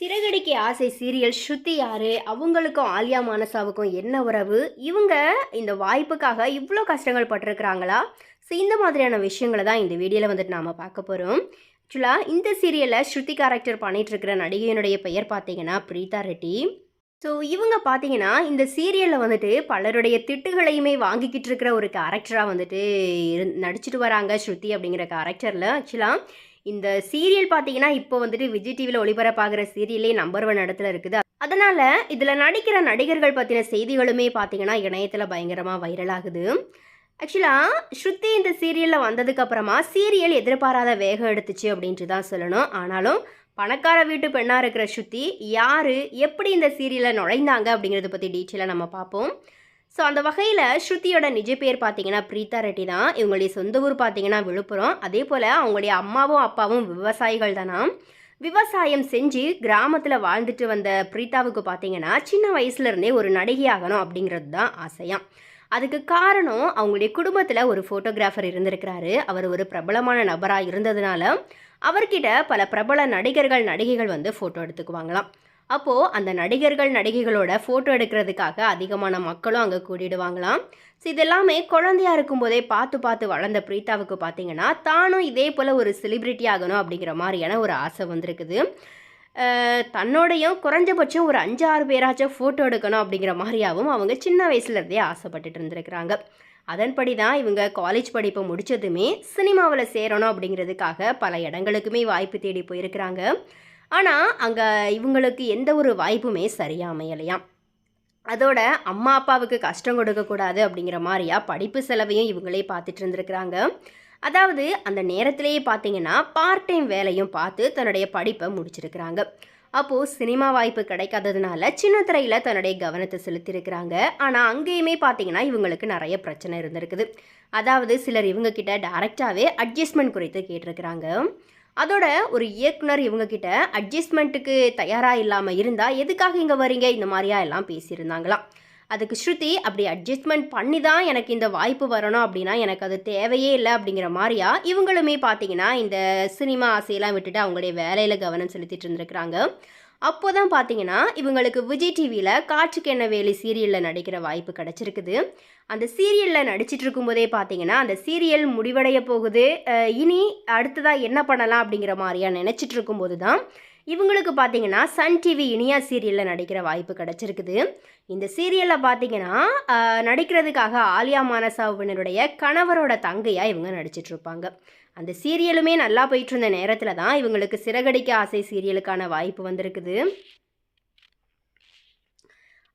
சிறகடிக்கு ஆசை சீரியல் ஸ்ருதி யாரு? அவங்களுக்கும் ஆலியா மானசாவுக்கும் என்ன உறவு? இவங்க இந்த வாய்ப்புக்காக இவ்வளோ கஷ்டங்கள் பட்டிருக்கிறாங்களா? ஸோ இந்த மாதிரியான விஷயங்களை தான் இந்த வீடியோவில் வந்துட்டு நாம் பார்க்க போகிறோம் ஆக்சுவலாக இந்த சீரியலில் ஸ்ருதி கேரக்டர் பண்ணிகிட்டு இருக்கிற நடிகையினுடைய பெயர் பார்த்தீங்கன்னா பிரீதா ரெட்டி. ஸோ இவங்க பார்த்தீங்கன்னா இந்த சீரியலில் வந்துட்டு பலருடைய திட்டுகளையுமே வாங்கிக்கிட்டு இருக்கிற ஒரு கேரக்டராக வந்துட்டு இரு நடிச்சிட்டு வராங்க ஸ்ருதி அப்படிங்கிற கேரக்டரில் ஆக்சுவலாக இந்த சீரியல் பார்த்தீங்கன்னா இப்போ வந்துட்டு விஜய் டிவியில் ஒளிபரப்பாகிற சீரியலே நம்பர் ஒன் இடத்துல இருக்குது. அதனால் இதில் நடிக்கிற நடிகர்கள் பற்றின செய்திகளுமே பார்த்தீங்கன்னா இணையத்தில் பயங்கரமாக வைரல் ஆகுது. ஆக்சுவலாக ஸ்ருதி இந்த சீரியலில் வந்ததுக்கப்புறமா சீரியல் எதிர்பாராத வேகம் எடுத்துச்சு அப்படின்ட்டு தான் சொல்லணும். ஆனாலும் பணக்கார வீட்டு பெண்ணாக இருக்கிற ஸ்ருத்தி யார் எப்படி இந்த சீரியலில் நுழைந்தாங்க அப்படிங்கிறத பற்றி டீட்டெயிலாக நம்ம பார்ப்போம். ஸோ அந்த வகையில் ஸ்ருதியோட நிஜ பேர் பார்த்தீங்கன்னா பிரீதா ரெட்டி தான். இவங்களுடைய சொந்த ஊர் பார்த்தீங்கன்னா விழுப்புரம். அதே போல் அவங்களுடைய அம்மாவும் அப்பாவும் விவசாயிகள் தானா விவசாயம் செஞ்சு கிராமத்தில் வாழ்ந்துட்டு வந்த பிரீதாவுக்கு பார்த்தீங்கன்னா சின்ன வயசுலேருந்தே ஒரு நடிகை ஆகணும் அப்படிங்கிறது தான் ஆசையாம் அதுக்கு காரணம் அவங்களுடைய குடும்பத்தில் ஒரு ஃபோட்டோகிராஃபர் இருந்திருக்கிறாரு. அவர் ஒரு பிரபலமான நபராக இருந்ததுனால அவர்கிட்ட பல பிரபல நடிகர்கள் நடிகைகள் வந்து ஃபோட்டோ எடுத்துக்குவாங்களாம். அப்போது அந்த நடிகர்கள் நடிகைகளோட ஃபோட்டோ எடுக்கிறதுக்காக அதிகமான மக்களும் அங்கே கூடிடுவாங்களாம். ஸோ இதெல்லாமே குழந்தையா இருக்கும்போதே பார்த்து பார்த்து வளர்ந்த பிரீதாவுக்கு பார்த்தீங்கன்னா தானும் இதே போல் ஒரு செலிப்ரிட்டி ஆகணும் அப்படிங்கிற மாதிரியான ஒரு ஆசை வந்திருக்குது. தன்னோடையும் குறைஞ்சபட்சம் ஒரு அஞ்சு ஆறு பேராச்சும் ஃபோட்டோ எடுக்கணும் அப்படிங்கிற மாதிரியாகவும் அவங்க சின்ன வயசுலேருந்தே ஆசைப்பட்டுட்டு இருந்திருக்கிறாங்க. அதன்படி தான் இவங்க காலேஜ் படிப்பை முடித்ததுமே சினிமாவில் சேரணும் அப்படிங்கிறதுக்காக பல இடங்களுக்குமே வாய்ப்பு தேடி போயிருக்கிறாங்க. ஆனால் அங்கே இவங்களுக்கு எந்த ஒரு வாய்ப்புமே சரியாக அமையலையாம் அதோட அம்மா அப்பாவுக்கு கஷ்டம் கொடுக்கக்கூடாது அப்படிங்கிற மாதிரியா படிப்பு செலவையும் இவங்களே பார்த்துட்டு இருந்திருக்கிறாங்க. அதாவது அந்த நேரத்திலேயே பார்த்தீங்கன்னா பார்ட் டைம் வேலையும் பார்த்து தன்னுடைய படிப்பை முடிச்சிருக்கிறாங்க. அப்போது சினிமா வாய்ப்பு கிடைக்காததுனால சின்ன திரையில் தன்னுடைய கவனத்தை செலுத்தியிருக்கிறாங்க. ஆனால் அங்கேயுமே பார்த்தீங்கன்னா இவங்களுக்கு நிறைய பிரச்சனை இருந்திருக்குது. அதாவது சிலர் இவங்க கிட்ட அட்ஜஸ்ட்மெண்ட் குறித்து கேட்டிருக்கிறாங்க. அதோட ஒரு இயக்குனர் இவங்க கிட்ட அட்ஜஸ்ட்மெண்ட்டுக்கு தயாராக இல்லாமல் இருந்தால் எதுக்காக இங்கே வரீங்க இந்த மாதிரியா எல்லாம் பேசியிருந்தாங்களாம். அதுக்கு ஸ்ருதி அப்படி அட்ஜஸ்ட்மெண்ட் பண்ணி தான் எனக்கு இந்த வாய்ப்பு வரணும். அப்படின்னா எனக்கு அது தேவையே இல்லை. அப்படிங்கிற மாதிரியா இவங்களுமே பார்த்தீங்கன்னா இந்த சினிமா ஆசையெல்லாம் விட்டுட்டு அவங்களுடைய வேலையில் கவனம் செலுத்திட்டு இருந்திருக்கிறாங்க. அப்போ தான் பார்த்தீங்கன்னா இவங்களுக்கு விஜய் டிவியில் காற்றுக்கு என்ன வேலி சீரியலில் நடிக்கிற வாய்ப்பு கிடச்சிருக்குது. அந்த சீரியலில் நடிச்சிட்டு இருக்கும்போதே பார்த்தீங்கன்னா அந்த சீரியல் முடிவடைய போகுது. இனி அடுத்ததாக என்ன பண்ணலாம் அப்படிங்கிற மாதிரியா நினச்சிட்டு இருக்கும்போது தான் இவங்களுக்கு பார்த்தீங்கன்னா சன் டிவி இனியா சீரியலில் நடிக்கிற வாய்ப்பு கிடச்சிருக்குது. இந்த சீரியலில் பார்த்தீங்கன்னா நடிக்கிறதுக்காக ஆலியா மானசாவினருடைய கணவரோட தங்கையாக இவங்க நடிச்சிட்டு இருப்பாங்க அந்த சீரியலுமே நல்லா போயிட்டு இருந்த நேரத்தில் தான் இவங்களுக்கு சிறகடிக்க ஆசை சீரியலுக்கான வாய்ப்பு வந்திருக்குது.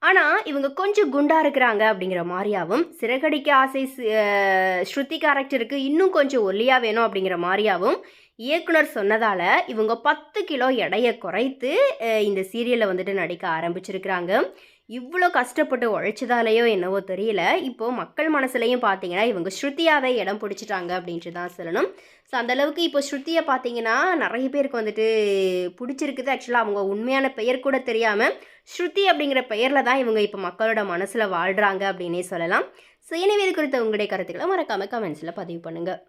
ஆனால் இவங்க கொஞ்சம் குண்டாக இருக்கிறாங்க அப்படிங்கிற மாதிரியாவும் சிறகடிக்க ஆசை ஸ்ருதி கேரக்டருக்கு இன்னும் கொஞ்சம் ஒல்லியாக வேணும் அப்படிங்கிற மாதிரியாவும் இயக்குனர் சொன்னதால் இவங்க பத்து கிலோ எடையை குறைத்து இந்த சீரியலில் வந்துட்டு நடிக்க ஆரம்பிச்சிருக்கிறாங்க. இவ்வளோ கஷ்டப்பட்டு உழைச்சதாலேயோ என்னவோ தெரியல. இப்போது மக்கள் மனசுலையும் பார்த்தீங்கன்னா இவங்க ஸ்ருதியாவே இடம் பிடிச்சிட்டாங்க அப்படின்ட்டு தான் சொல்லணும். ஸோ அந்தளவுக்கு இப்போ ஸ்ருதியை பார்த்தீங்கன்னா நிறைய பேருக்கு வந்துட்டு பிடிச்சிருக்குது. ஆக்சுவலாக அவங்க உண்மையான பெயர் கூட தெரியாமல் ஸ்ருதி அப்படிங்கிற பெயரில் தான் இவங்க இப்போ மக்களோட மனசில் வாழ்கிறாங்க அப்படின்னே சொல்லலாம். ஸோ எனவே இது குறித்த உங்களுடைய கருத்துக்களை மறக்காமல் கமெண்ட்ஸில் பதிவு பண்ணுங்கள்